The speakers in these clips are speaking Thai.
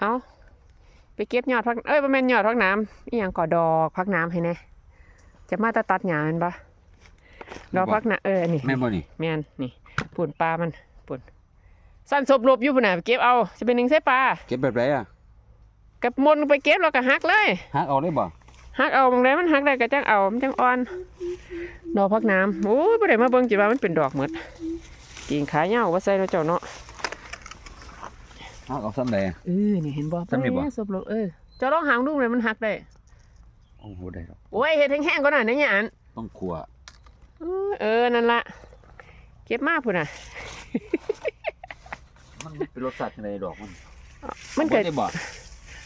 เอาไปเก็บยอดพักเอ้ยบ่แม่นยอดพักน้ำอีหยังก่อดอกพักน้ำให้แน่จะมาตัดตัดหญ้าแมันปะดอกพักน้ำเออนี่แม่นบ่นี่แม่นนี่ปุ่นปลามันปุ่นสั้นศพหลบอยู่ปุ่นน่ะไปเก็บเอาจะเป็นหนึ่งใส่ปลาเก็บแบบไรอะกับมนต์ไปเก็บแล้วก็หักเลยหักเอาได้บ่หักเอาบางไดมันหักได้ก็จังเอามันจังอ่อน ดอกพักน้ำโอ้ยบ่ได้มาเบิ่งจิว่ามันเป็นดอกหมดกิ่งขาเหย้าว่าใส่แล้วเจ้าเนาะ หักเอาซ้ำใดเออนี่เห็นบ่จำได้บ่ แม่ศพหลบเออเจ้าลองหางดูเลยมันหักได้โอ้โหได้ดอกโอ้ยเห็ดแห้งๆก็หน่อยนะเนี่ยอันต้องขัวเออเออนั่นละเก็บมากพุ่นน่ะ มันเป็นรสชาติจังไดดอกมันมันเกิด บ่ได้บ่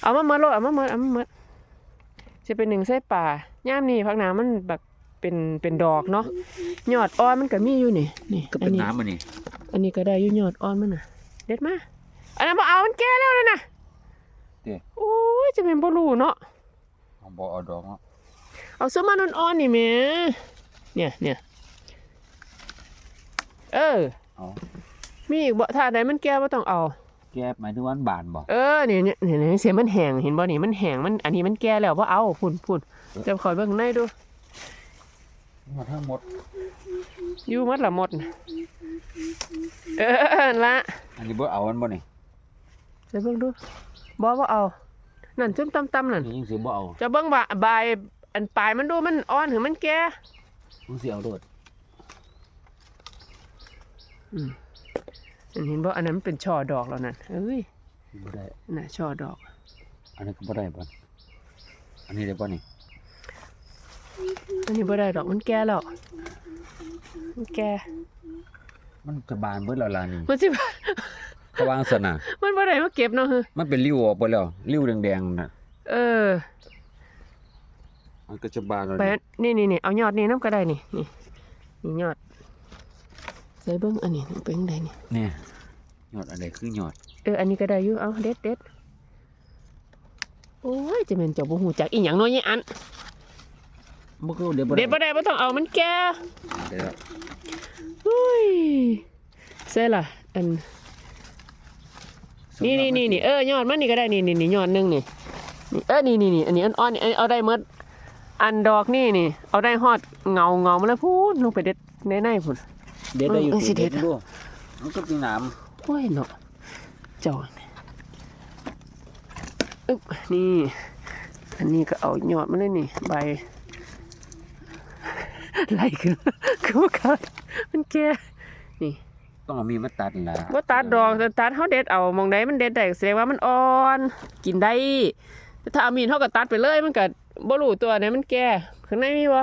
เอามาเมิดโลดเอามาเมิดเอามาเมิดจะเป็นหนึ่งไส้ป่าย่ามนี่พักน้ำมันแบบเป็นเป็นดอกเนาะยอดอ่อนมันก็มีอยู่นี่นี่ก็อัเป็นนี้น้ำมันนี่อันนี้ก็ได้อยู่ยอดอ่อนมันน่ะ เด็ดมา อันนั้นบ่เอามันแก่แล้วเลยนะเด้ โอ้ยจะเป็นบ่รู้เนาะ เอาบ่เอาดอกเนาะเอาซื้อมาอ่อนๆนี่แหม่เนี่ยเนี่ยเออ เอามีอีกบ่ถ้าใดมันแก่บ่ต้องเอา แก้หมายถึงว่ามันบานบ่เออนี่เนี่ยเนี่ยเนี่ยเสียมันแห้งเห็นบ่นี่มันแห้งมันอันนี้มันแก่แล้วว่าเอาพุ่นพุ่นจะคอยเบิ่งในดูหมดทั้งหมด อยู่หมัดละหมดน่ะเออละอันนี้บ่เอามันบ่นี่ จะเบิ่งดูบ่ว่าเอา นั่นจุ่มตำๆนั่นนี่ยังสิบ่เอาจะเบิ่งว่าใบายอันปลายมันดูมันอ่อนหรือมันแก่มึงสิเอาโดดอืมอันเห็นบ่อันนั้นมันเป็นช่อดอกแล้วนั่นเอ้ยบ่ได้ น่ะช่อดอก อันนี้ก็บ่ได้บ่อันนี้ได้บ่นี่อันนี้บ่ได้ดอกมันแก่แล้วมันแก่มันจะบานเบิดแล้วล่ะนี่มันสิ ระวังซะน่ะมันบ่ได้มาเก็บเนาะเฮ้อมันเป็นริ้วออกไปแล้วริ้วแดงๆน่ะเออ มันก็จะบานแล้วไปนี่นี่นี่นี่เอายอดนี่น้ำก็ได้นี่นี่นี่ยอดใส่เบิ้งอันนี้เป็นไงนี่เนี่ยยอดอะไรคือยอด เอออันนี้ก็ได้อยู่เอาเด็ดเด็ดโอ้ยจะเป็นเจ้าบ่ฮู้จักอีหยังน้อยอันบ่คือเดี๋ยวบ่เด็ดบ่ได้บ่ต้องเอามันแก่เดี๋ยวอุ้ยใส่ล่ะอัน นี่นี่นี่นี่เออยอดมันนี่ก็ได้นี่นี่นี่ยอดหนึงนี่นี่เออนี่นี่นี่อันนี้อ่อนๆนี่อันนี้เอาได้หมดอันดอกนี่นี่ เอาได้ฮอดเงาเงามาแล้วพูดลงไปเด็ดในในพุ่นเด็ดได้อยู่เออสิเด็ดดูมันก็เป็นหนามโอ้ยเนาะเจ้าเนี่ยอึ๊บนี่ อันนี้ก็เอายอดมาเลยนี่ ใบไล่ขึ้นคือว่าขาดมันแก่ ต้องเอามีดมาตัดนั่นล่ะว่าตัดดอกแต่ตัดเขาเด็ดเอามองใดมันเด็ดได้แสดงว่ามันอ่อน กินได้แต่ถ้าเอามีดเขาก็ตัดไปเลยมันก็บ่รู้ตัวไหนมันแก่ข้างในมีบ่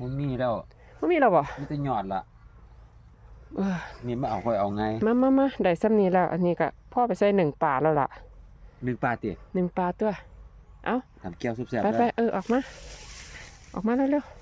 มันมีแล้วบ่มีแล้วบ่มีแต่ยอดล่ะเออนี่มาเอาค่อยเอาไงมามามาได้ซ้ำนี้แล้ว อันนี้ก็พ่อไปใส่หนึ่งปลาแล้วล่ะหนึ่งปลาติหนึ่งปลาตัวทำแก้วซุปแซ่บไปเลไปยเออออกมา ออกมาเร็วๆ